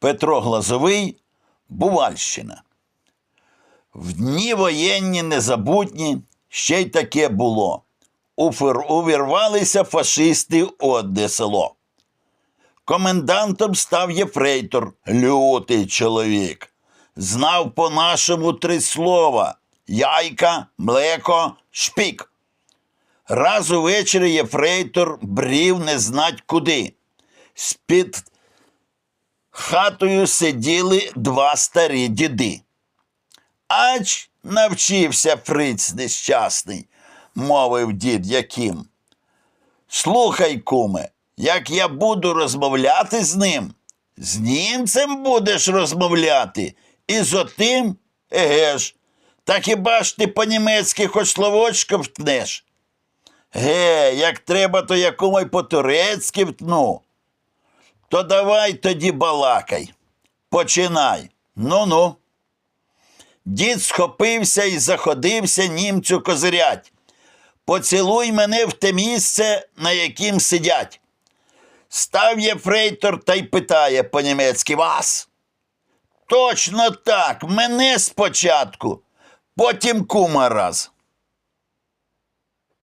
Петро Глазовий, Бувальщина. В дні воєнні незабутні ще й таке було. Увірвалися фашисти у одне село. Комендантом став єфрейтор, лютий чоловік. Знав по-нашому три слова: яйка, млеко, шпік. Раз увечері єфрейтор брів не знать куди. З-під хатою сиділи два старі діди. Ач навчився фриць нещасний, мовив дід Яким. Слухай, куме, як я буду розмовляти з ним, з німцем будеш розмовляти, і з отим, еге ж, та хіба ж ти по-німецьки хоч словочко втнеш? Ге, як треба, то якому й по-турецьки втну. То давай тоді балакай. Починай. Ну-ну. Дід схопився і заходився німцю козирять. Поцілуй мене в те місце, на яким сидять. Став єфрейтор та й питає по-німецьки вас. Точно так, мене спочатку, потім кума раз.